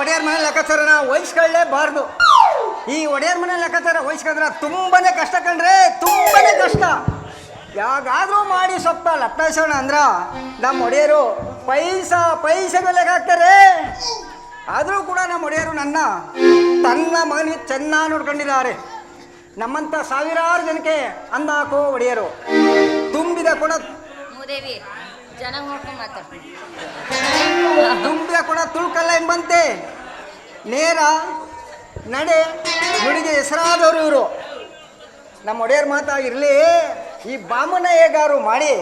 ಒಡೆಯರ್ ಮನೆ ಲೆಕ್ಕಾಚಾರನ ವಹಿಸ್ಕೊಳ್ಳೇಬಾರ್ದು ಈ ಒಡೆಯರ್ ಮನೆ ಲೆಕ್ಕಾಚಾರ ವಹಿಸ್ಕೊಂಡ್ರೆ ತುಂಬಾನೇ ಕಷ್ಟ ಕಂಡ್ರೆ ತುಂಬಾನೇ ಕಷ್ಟ. ಯಾವಾಗಾದ್ರೂ ಮಾಡಿ ಸ್ವಲ್ಪ ಲಪ್ಟಾಯಿಸೋಣ ಅಂದ್ರ ನಮ್ಮ ಒಡೆಯರು ಪೈಸಾ, ಪೈಸೆ ಲೆಕ್ಕ ಹಾಕ್ತಾರೆ. ಆದರೂ ಕೂಡ ನಮ್ಮ ಒಡೆಯರು ನನ್ನ ತನ್ನ ಮನೆ ಚೆನ್ನಾಗಿ ನೋಡ್ಕೊಂಡಿದ್ದಾರೆ. ನಮ್ಮಂಥ ಸಾವಿರಾರು ಜನಕ್ಕೆ ಅಂದ ಹಾಕೋ ಒಡೆಯರು. ತುಂಬಿದ ಕೂಡ ಜನ ನೋಡ್ಕೊಂಡು ಮಾತಾಡ್ತೀನಿ. ತುಂಬಿದ ಕೂಡ ತುಳ್ಕಲ್ಲ ಎಂಬಂತೆ. ನೇರ ನಡೆ ನುಡಿಗೆ ಹೆಸರಾದವರು ಇವರು. ನಮ್ಮ ಒಡೆಯರ್ ಮಾತಾಗಿರಲಿ, ಈ ಬಾಮನ ಹೇಗಾರು ಮಾಡಿ,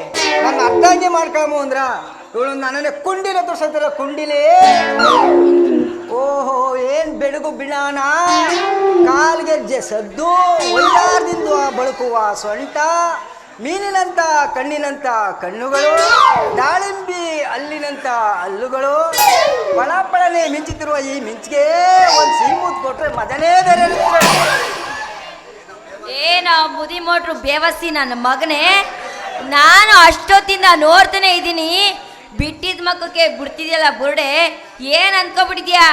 ನನ್ನ ಅರ್ಧಾಂಗಿ ಮಾಡ್ಕಾಮು ಅಂದ್ರ ಇವಳು ನನ್ನ ಕುಂಡಿಲ ತೋರ್ಸತ್ತಿರ ಕುಂಡಿಲೇ. ಓಹೋ, ಏನ್ ಬೆಳಗು ಬಿಡಾಣ ಕಾಲ್ಗೆಜ್ಜೆ ಸದ್ದು, ಒಯ್ಯಾರದಿಂದ ಬಳುಕುವ ಸೊಂಟ. ಮೀನಿನಂತ ಕಣ್ಣಿನಂತ ಕಣ್ಣುಗಳು, ದಾಳಿಂಬಿ ಅಲ್ಲಿನಂತ ಹಲ್ಲುಗಳು. ಪಳಪಳನೆ ಮಿಂಚುತ್ತಿರುವ ಈ ಮಿಂಚಿಗೆ ಒಂದು ಸೀಮೂತ್ ಕೊಟ್ರೆ ಮಜನೇ ಬೇರೆ. ಏನ ಮುದಿ ಮೋಟ್ರು ಬೇವಸಿ ನನ್ನ ಮಗನೇ, ನಾನು ಅಷ್ಟೊತ್ತಿಂದ ನೋಡ್ತಾನೆ ಇದ್ದೀನಿ. ಬಿಟ್ಟಿದ ಮಕ್ಕಕ್ಕೆ ಬಿಡ್ತಿದ್ಯಲ್ಲ ಬುರುಡೆ, ಏನ್ ಅನ್ಕೊಬಿಟ್ಟಿದ್ಯಾ?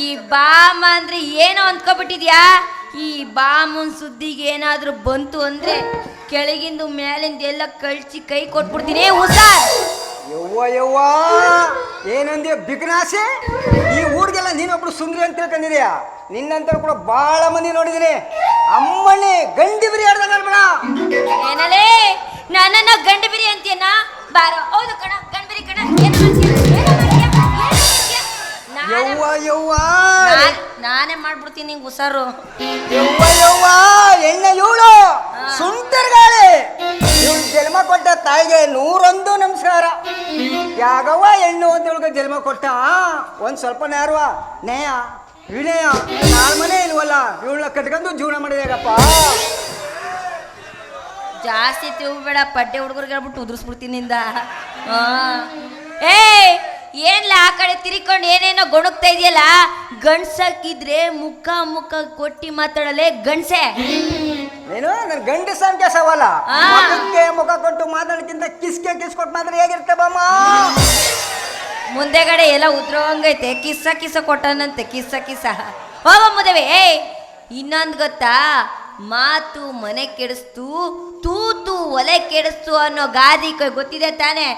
ಈ ಬಾಮ ಅಂದ್ರೆ ಏನೋ ಅನ್ಕೊಬಿಟ್ಟಿದ್ಯಾ? ಈ ಬಾಮುನ್ ಸುದ್ದಿಗೆ ಏನಾದ್ರೂ ಬಂತು ಅಂದ್ರೆ ಕೆಳಗಿಂದು ಮೇಲಿಂದ ಎಲ್ಲ ಕಳ್ಸಿ ಕೈ ಕೊಟ್ಬಿಡ್ತೀನಿ. ಹುಷಾರ್. ಯವ್ವ ಯವ್ವ ಏನಂದೆ ಬಿಗ್ನಾಸೆ? ಈ ಊರಿಗೆಲ್ಲ ನೀನೊಬ್ಳು ಸುಂದ್ರಿ ಅಂತ ತಿಳ್ಕೊಂಡಿದ್ಯಾ? ನಿನ್ನಂತರ ಕೂಡ ಬಹಳ ಮಂದಿ ನೋಡಿದೀನಿ. ಅಮ್ಮಣ್ಣಿ ಗಂಡಿ ಬಿರಿ ಆಡ್ದಂಗ ಬೇಡ ಏನಲೇ? ನನ್ನನ್ನ ಗಂಡ ಬಿರಿ ಅಂತೀಯನ ಬಾರೋ. ಹೌದು ಕಣ ಗಂಡ ಬಿರಿ ಕಣ. ಏನ್ ಮಾಡ್ತೀಯ? ಏನ್ ಮಾಡ್ತೀಯ? ಏನ್ ಮಾಡ್ತೀಯ? ನಾನೇ- ಯವ್ವ ಯವ್ವ. ನಾನ್- ಮಾಡ್ಬಿಡ್ತೀನಿ ನಿಂಗೆ ಹುಷಾರು. ಎಣ್ಣೆ ಇವಳು ಸುಂಟರ್ಗಾಳಿ ಇವಳು ಜನ್ಮ ಕೊಟ್ಟ ತಾಯಿಗೆ ನೂರೊಂದು ನಮಸ್ಕಾರ. ಯಾಗವ್ವ ಹೆಣ್ಣು ಅಂತ ಇವಳಿಗೆ ಜನ್ಮ ಕೊಟ್ಟ? ಒಂದು ಸ್ವಲ್ಪ ನೇರವ ನೇಯ ವಿನಯ. ಮನೆ ಇಲ್ವಲ್ಲ ಇವಳನ್ನ ಕಟ್ಕೊಂಡು ಜೀವನ ಮಾಡಿದಾಗಪ್ಪ ಜಾಸ್ತಿ ತಿಳ್ಬೇಡ ಪಡ್ಡೆ ಹುಡುಗರಿಗೆ ಹೇಳ್ಬಿಟ್ಟು ಉದುರಿಸ್ಬಿಡ್ತೀನಿ ನಿಂದ. ಆ. ಏನ್ಲ ಆ ಕಡೆ ತಿರ್ಕೊಂಡು ಏನೇನೋ ಗೊಣಗ್ತಾ ಇದೆಯಲ್ಲ ಗಂಡ್ಸಕ್ಕಿದ್ರೆ ಮುಖ ಮುಖ ಕೊಟ್ಟಿ ಮಾತಾಡಲೆ ಗಂಡ್ಸೆ. ನೀನು ನನ್ನ ಗಂಡಸ ಕೆಲಸವಲ್ಲ ಆ. ಮುಖಕ್ಕೆ ಮುಖ ಕೊಟ್ಟು ಮಾತಾಡಕ್ಕಿಂತ ಕಿಸ್ಕೆ ಕಿಸ್ ಕೊಟ್ಟು ಮಾತ್ರ ಹೇಗಿರುತ್ತೆ ಬಾಮ ಮುಂದೆಗಡೆ ಎಲ್ಲ ಉದ್ರೋಂಗೈತೆ ಕಿಸ್ಸ ಕಿಸ್ಸ ಕೊಟ್ಟನಂತೆ ಕಿಸ್ಸ ಕಿಸ್ಸ. ಹೋಗ ಮುದವೆ ಏಯ್ ಇನ್ನೊಂದು ಗೊತ್ತಾ? ಮಾತು ಮನೆ ಕೆಡಿಸ್ತು, ತೂತು ಒಲೆ ಕೆಡಿಸ್ತು ಅನ್ನೋ ಗಾದಿ ಕೈ ಗೊತ್ತಿದೆ ತಾನೇ.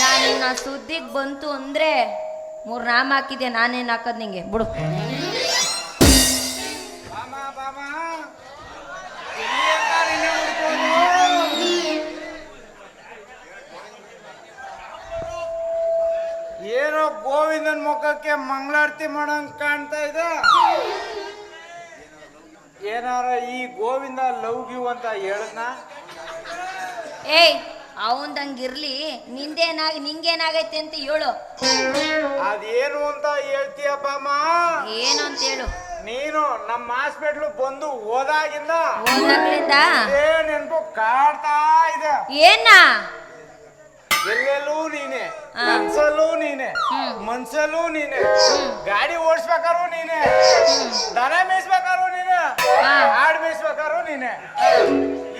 ನಾನು ಸುದ್ದಿಗೆ ಬಂತು ಅಂದ್ರೆ ಮೂರು ನಾಮ ಹಾಕಿದೆ, ನಾನೇನು ಹಾಕೋದ್ ನಿಂಗೆ? ಬಿಡು. ಏನೋ ಗೋವಿಂದನ್ ಮುಖಕ್ಕೆ ಮಂಗಳಾರತಿ ಮಾಡಂಗ್ ಕಾಣ್ತಾ ಇದೆ ಏನಾರ ಈ ಗೋವಿಂದ ಲವ್ ಗಿವ್ ಅಂತ ಹೇಳದ್ನ? ಏಯ್ ಅವಂದಂಗಿರ್ಲಿ ನಿಂದೇನಾಗಿ ನಿಂಗೇನಾಗೈತೆ ಅಂತ ಹೇಳು. ಅದೇನು ಅಂತ ಹೇಳ್ತೀಯಪ್ಪ ಅಮ್ಮ ಏನು ಅಂತ ಹೇಳು ನೀನು ನಮ್ಮ ಹಾಸ್ಪಿಟ್ಲು ಬಂದು ಹೋದಾಗಿಂದ ಓದಾಗ್ಲಿಂದ ಇದೇ ನೆನಪು ಕಾಡ್ತಾ ಇದೆ. ಏನ? ಎಲ್ಲೆಲ್ಲೂ ನೀನೆ ಮನ್ಸಲ್ಲೂ ನೀನೆ. ಮನ್ಸಲ್ಲೂ ನೀನೆ ಗಾಡಿ ಓಡಿಸ್ಬೇಕಾರು ನೀನೆ ದನ ಮೇಯಿಸ್ಬೇಕಾರು ನೀನೆ. ಹಾಡ್ ಮೇಯಿಸ್ಬೇಕಾದ್ರು ನೀನೆ.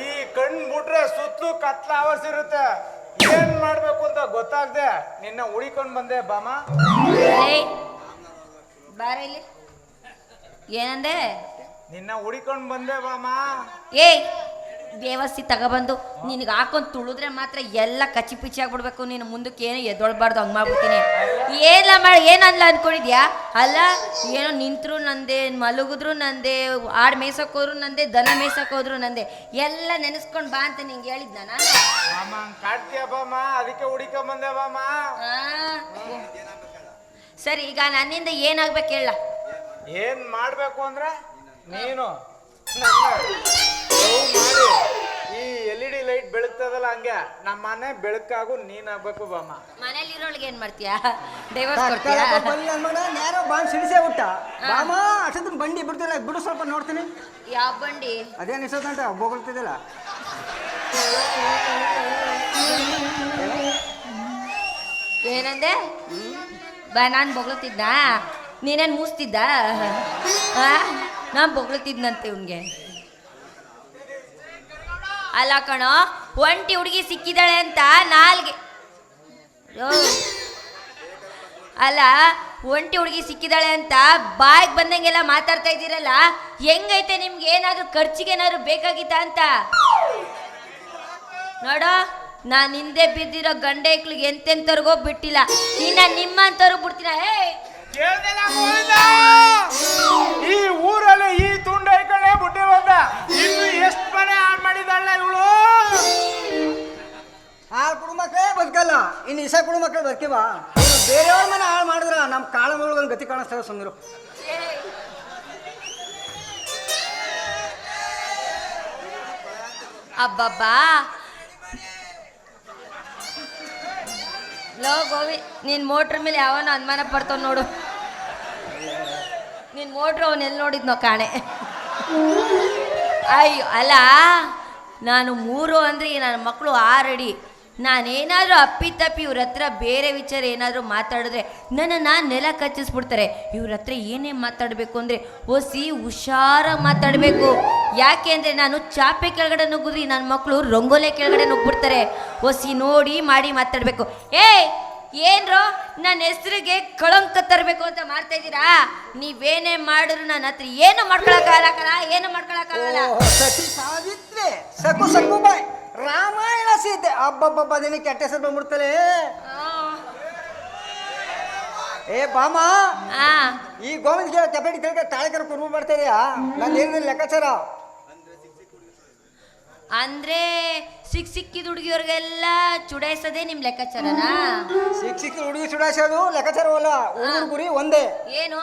ಈ ಕಣ್ ಬಿಟ್ರೆ ಸುತ್ತಲೂ ಕತ್ಲ ಆವರ್ಸಿರುತ್ತೆ. ಏನ್ ಮಾಡ್ಬೇಕು ಅಂತ ಗೊತ್ತಾಗ್ದೆ ನಿನ್ನ ಉಳಿಕೊಂಡ್ ಬಂದೆ ಬಾಮ. ಬಾರ ಇಲ್ಲಿ. ಏನಂದೆ? ನಿನ್ನ ಉಳಿಕೊಂಡ್ ಬಂದೆ ಬಾಮ. ಏಯ್ ದೇವಸ್ಥಿ ತಗೊಬಂದು ನಿನಗೆ ಹಾಕೊಂಡು ತುಳಿದ್ರೆ ಮಾತ್ರ ಎಲ್ಲ ಕಚ್ಚಿ ಪಿಚ್ಚಿ ಆಗ್ಬಿಡ್ಬೇಕು. ನೀನು ಮುಂದಕ್ಕೆ ಏನು ಎದ್ದೊಳ್ಬಾರ್ದು ಹಂಗೆ ಮಾಡ್ಬಿಡ್ತೀನಿ. ಏನಿಲ್ಲ ಮಾಡಿ ಏನಲ್ಲ ಅಂದ್ಕೊಂಡಿದ್ಯಾ ಅಲ್ಲ ಏನೋ ನಿಂತರು ನಂದೆ ಮಲಗಿದ್ರು ನಂದೆ ಆಡು ಮೇಯ್ಸಕ್ ಹೋದ್ರು ನಂದೆ ದನ ಮೇಯ್ಸಕ್ ಹೋದ್ರು ನಂದೆ. ಎಲ್ಲ ನೆನೆಸ್ಕೊಂಡು ಬಾ ಅಂತ ನಿಂಗೆ ಹೇಳಿದ್ನ ನಾನು? ಅದಕ್ಕೆ ಸರಿ ಈಗ ನನ್ನಿಂದ ಏನಾಗ್ಬೇಕು ಹೇಳ? ಏನ್ ಮಾಡ್ಬೇಕು ಅಂದ್ರೆ ನೀನು. ನನ್ನ ಬೆಳಗ್ತದಲ್ಲ ಹಂಗೆ. ನಮ್ಮ ಮನೆ ಬೆಳಕಾಗು ನೀನಾಗ್ಬೇಕು ಬಾಮ. ಮನೇಲಿರೋಳಿಗೆ ಏನ್ ಮಾಡ್ತೀಯಾ? ಡೈವರ್ಸ್ ಕೊಡ್ತೀಯಾ? ನೇರ ಬಾಂಡ್ ಸಿಡಿಸೇ ಬಿಟ್ಟ ಬಾಮ ಅಷ್ಟೊಂದು ಬಂಡಿ ಬಿಡ್ತಿಲ್ಲ ಬಿಡು ಸ್ವಲ್ಪ ನೋಡ್ತೀನಿ. ಯಾವ ಬಂಡಿ? ಅದೇ ಇಷ್ಟೊತ್ತಂಟ ಬೋಗಳ್ತಿದ್ದಿಲ್ಲ ಏನಂದೆ? ಬಾ ನಾನು ಬೊಗಳ್ತಿದ್ದ ನೀನೇನು ಮೂಸ್ತಿದ್ದ? ನಾನು ಬೊಗಳ್ತಿದ್ನಂತೆ ಇವ್ನಿಗೆ. ಅಲ್ಲ ಕಣೋ ಒಂಟಿ ಹುಡುಗಿ ಸಿಕ್ಕಿದಾಳೆ ಅಂತ ನಾಲ್ಗೆ. ಅಲ್ಲ, ಒಂಟಿ ಹುಡುಗಿ ಸಿಕ್ಕಿದಾಳೆ ಅಂತ ಬಾಯಿಗೆ ಬಂದಂಗೆಲ್ಲ ಮಾತಾಡ್ತಾ ಇದ್ದೀರಲ್ಲ, ಹೆಂಗೈತೆ ನಿಮ್ಗೆ? ಏನಾದ್ರು ಖರ್ಚಿಗೆ ಏನಾದ್ರು ಬೇಕಾಗಿತ್ತಾ ಅಂತ? ನೋಡೋ, ನಾನು ಹಿಂದೆ ಬಿದ್ದಿರೋ ಗಂಡ ಐಕ್ಳಿಗೆ ಎಂತೆಂತವ್ರಿಗೋ ಬಿಟ್ಟಿಲ್ಲ. ಇನ್ನ ನಿಮ್ಮಂತವ್ರು ಬಿಡ್ತೀನ ಏ ಈ ಊರಲ್ಲಿ ಈ ತುಂಡ ಇನ್ನು ಎಷ್ಟು ಮನೆ ಹಾಳು ಮಾಡಿದಾಳ ಇವಳು? ಹಾಳು ಕುಡುಮಕ್ಕಳೇ ಬದುಕಲ್ಲ. ಇನ್ನು ಇಸ ಕುಡುಮಕ್ಕಳು ಬದುಕಿವ ಬೇರೆಯವ್ರ ಮನೆ ಹಾಳು ಮಾಡಿದ್ರ ನಮ್ಮ ಕಾಳ ಗತಿ ಕಾಣಿಸ್ತದೆ ಸುಂದರು ಅಬ್ಬಬ್ಬಾ. ಲೋ ಗೋವಿ, ನಿನ್ ಮೋಟ್ರ್ ಮೇಲೆ ಯಾವನ ಅನುಮಾನ ಪಡ್ತಾವ ನೋಡು. ನಿನ್ ಮೋಟ್ರ್ ಅವನ್ ಎಲ್ಲಿ ನೋಡಿದ್ನೋ ಕಾಣೆ. ಅಯ್ಯೋ, ಅಲ್ಲ, ನಾನು ಮೂರು ಅಂದ್ರೆ ನನ್ನ ಮಕ್ಕಳು ಆರಡಿ. ನಾನೇನಾದರೂ ಅಪ್ಪಿತಪ್ಪಿ ಇವ್ರ ಹತ್ರ ಬೇರೆ ವಿಚಾರ ಏನಾದರೂ ಮಾತಾಡಿದ್ರೆ ನನ್ನನ್ನು ನೆಲ ಕಚ್ಚಿಸ್ಬಿಡ್ತಾರೆ. ಇವ್ರ ಹತ್ರ ಏನೇ ಮಾತಾಡಬೇಕು ಅಂದರೆ ಒಸಿ ಹುಷಾರಾಗಿ ಮಾತಾಡಬೇಕು. ಯಾಕೆ ಅಂದರೆ ನಾನು ಚಾಪೆ ಕೆಳಗಡೆ ನುಗ್ಗಿದ್ರಿ ನನ್ನ ಮಕ್ಕಳು ರಂಗೋಲೆ ಕೆಳಗಡೆ ನುಗ್ಬಿಡ್ತಾರೆ ಒಸಿ ನೋಡಿ ಮಾಡಿ ಮಾತಾಡಬೇಕು. ಏಯ್, ಏನ್ರೋ? ನನ್ನ ಹೆಸರಿಗೆ ಕಳಂಕ ತರಬೇಕು ಅಂತ ಮಾಡ್ತಾ ಇದ್ದೀರಾ? ನೀವೇನೇ ಮಾಡಿದ್ರು ನನ್ನ ಹತ್ರ ಏನು ಮಾಡ್ಕೊಳಕ್ಕಾಗಲ್ಲ ಏನು ಮಾಡ್ಕೊಳಕ್ಕಾಗಲ್ಲ ಸತಿ ಸಾವಿತ್ರಿ ಸಕು ಸಕು ಬಾಯ್. ರಾಮಾಯಣ ಸೀತೆ ಅಬ್ಬಬ್ಬಬ್ಬ ನಿನಗೆ ಕೆಟ್ಟ ಹೆಸರು ಬಂದ್ಬಿಡ್ತಲೇ. ಏ ಬಾಮ. ಆ. ಈ ಗೋವಿಂದ ಕಬಡ್ಡಿ ಕೆಳಗೆ ತಾಳಿಕರ ಕುರ್ಮ ಮಾಡ್ತಾ ಇದೆಯಾ? ನಾನು ಏನಿಲ್ಲ ಲೆಕ್ಕಾಚಾರ? ಅಂದ್ರೆ ಸಿಕ್ ಸಿಕ್ಕಿದ ಹುಡುಗಿಯವ್ರಿಗೆಲ್ಲ ಚುಡಾಯಿಸೋದೇ ನಿಮ್ ಲೆಕ್ಕಾಚಾರನಾ? ಸಿಕ್ ಸಿಕ್ಕ ಹುಡುಗಿ ಚುಡಾಯಿಸೋದು ಲೆಕ್ಕಾಚಾರವಲ್ಲ. ಹುಡುಗರ ಗುರಿ ಒಂದೇ. ಏನು?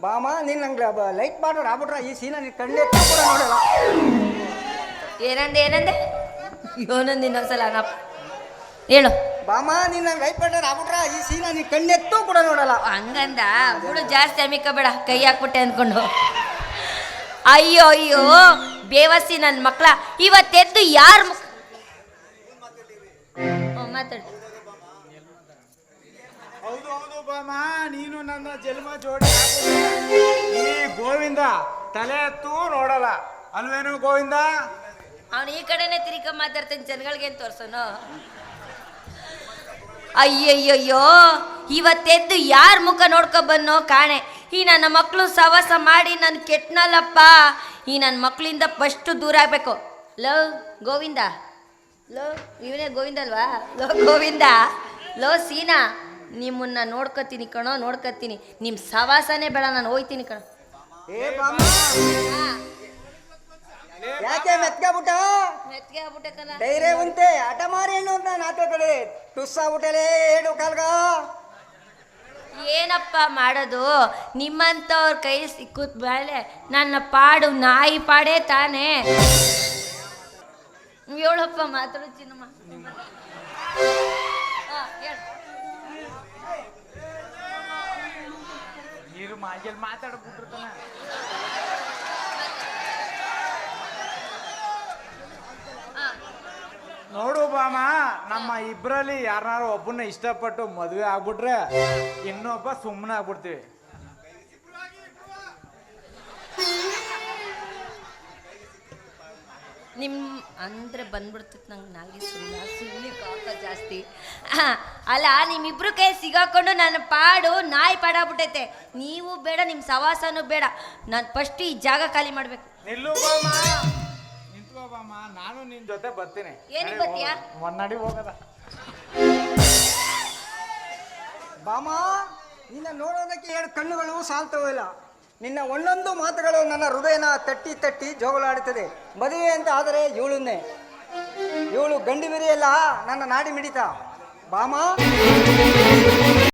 ಬಾಮ ನೀನ್ ನಂಗೆ ಲೈಟ್ ಮಾಡೋರು ಆಗ್ಬಿಟ್ರ ಈ ಸೀನ ನೀನ್ ಕಣ್ಣೆ ನೋಡಲ್ಲ. ಏನಂದೆ ಏನಂದೆ? ಇವನೊಂದು ಇನ್ನೊಂದ್ಸಲ ಅನಪ್ಪ ಹೇಳು. ಬಾಮ ನೀನ್ ನಂಗೆ ಮಾಡೋರು ಆಗ್ಬಿಟ್ರ ಈ ಸೀನ ನೀನ್ ಕಣ್ಣೆತ್ತೂ ಕೂಡ ನೋಡಲ್ಲ. ಹಂಗಂದ ಹುಳು ಜಾಸ್ತಿ ಅಮಿಕ ಬೇಡ ಕೈ ಹಾಕ್ಬಿಟ್ಟೆ ಅಂದ್ಕೊಂಡು ಅಯ್ಯೋ ಅಯ್ಯೋ ಬೇವಸಿ ನನ್ನ ಮಕ್ಕಳ ಇವತ್ತೆದ್ದು ಯಾರು ಮಾತಾಡು. ಹೌದು ಹೌದು ಬಾಮ ನೀನು ನನ್ನ ಜನ್ಮ ಜೋಡಿ. ಈ ಗೋವಿಂದ ತಲೆ ಎತ್ತು ನೋಡಲ್ಲ. ಅಲ್ವೇನು ಗೋವಿಂದ? ಅವನು ಈ ಕಡೆನೆ ತಿರ್ಕ ಮಾತಾಡ್ತಾನೆ ಜನಗಳಿಗೆ ಏನು ತೋರ್ಸೋನು? ಅಯ್ಯಯ್ಯಯ್ಯೋ ಇವತ್ತೆದ್ದು ಯಾರ ಮುಖ ನೋಡ್ಕೊ ಬನ್ನೋ ಕಾಣೆ. ಈ ನನ್ನ ಮಕ್ಕಳು ಸವಾಸ ಮಾಡಿ ನಾನು ಕೆಟ್ಟನಲ್ಲಪ್ಪ ಈ ನನ್ನ ಮಕ್ಕಳಿಂದ ಫಸ್ಟು ದೂರ ಆಗಬೇಕು. ಲೋ ಗೋವಿಂದ. ಲೋ ಇವನೇ ಗೋವಿಂದ ಅಲ್ವಾ? ಲೋ ಗೋವಿಂದ. ಲೋ ಸೀನಾ. ನಿಮ್ಮನ್ನ ನೋಡ್ಕೊತೀನಿ ಕಣೋ ನೋಡ್ಕೊತೀನಿ. ನಿಮ್ಮ ಸವಾಸನೇ ಬೇಡ ನಾನು ಹೋಯ್ತೀನಿ ಕಣೋ. ಯಾಕೆ ಮೆತ್ಕಾಬಿಟ್ಟ ಮೆತ್ಗೆ ಬಿಟ್ಟ ಧೈರ್ಯ ಉಂಟೆ ಆಟ ಮಾರಿ ಹೆಣ್ಣು ಅಂತ ನಾಟಕ ಕಡೆ ಟುಸ್ ಆಗ್ಬಿಟ್ಟಲೆ ಹೇಳು ಕಾಲ್ಗ? ಏನಪ್ಪ ಮಾಡೋದು? ನಿಮ್ಮಂತವ್ರ ಕೈ ಸಿಕ್ಕುತ್ ಮೇಲೆ ನನ್ನ ಪಾಡು ನಾಯಿ ಪಾಡೇ ತಾನೇ. ಹೇಳಪ್ಪ ಮಾತ್ರ ಚಿನ್ನಮ್ಮ. ಆ, ಹೇಳು. ನೀರು ಬಾಮ ನಮ್ಮ ಇಬ್ಬರಲ್ಲಿ ಯಾರನ್ನಾರು ಒಬ್ಬನ ಇಷ್ಟಪಟ್ಟು ಮದುವೆ ಆಗ್ಬಿಟ್ರೆ ಇನ್ನೊಬ್ಬ ಸುಮ್ಮನೆ ಆಗ್ಬಿಡ್ತೀವಿ. ನಿಮ್ ಅಂದ್ರೆ ಬಂದ್ಬಿಡ್ತಿತ್ತು ನಂಗೆ ನಾಲ್ಗೆ ಸುಳ್ಳಿ. ಕಾಕ ಜಾಸ್ತಿ. ಅಲ್ಲ ನಿಮ್ಮಿಬ್ರು ಕೈ ಸಿಗಾಕೊಂಡು ನನ್ನ ಪಾಡು ನಾಯಿ ಪಾಡಾಗ್ಬಿಟ್ಟೈತೆ. ನೀವು ಬೇಡ ನಿಮ್ಮ ಸವಾಸನೂ ಬೇಡ. ನಾನು ಫಸ್ಟ್ ಈ ಜಾಗ ಖಾಲಿ ಮಾಡ್ಬೇಕು. ಬಾಮ ನಾನು ನಿನ್ ಜೊತೆ ಬರ್ತೀನಿ. ಏನಿಗ್ ಬರ್ತೀಯಾ? ಮೊನ್ನಡಿ ಹೋಗದ. ಬಾಮ ನಿನ್ನ ನೋಡೋದಕ್ಕೆ ಎರಡು ಕಣ್ಣುಗಳು ಸಾಲ್ತವಿಲ್ಲ ನಿನ್ನ ಒಂದೊಂದು ಮಾತುಗಳು ನನ್ನ ಹೃದಯನ ತಟ್ಟಿ ತಟ್ಟಿ ಜೋಗಲಾಡುತ್ತದೆ. ಮದುವೆ ಅಂತ ಆದರೆ ಇವಳನ್ನೇ ಇವಳು ಗಂಡಿ ಬಿರಿಯಲ್ಲ ನನ್ನ ನಾಡಿ ಮಿಡಿತ. ಬಾಮ.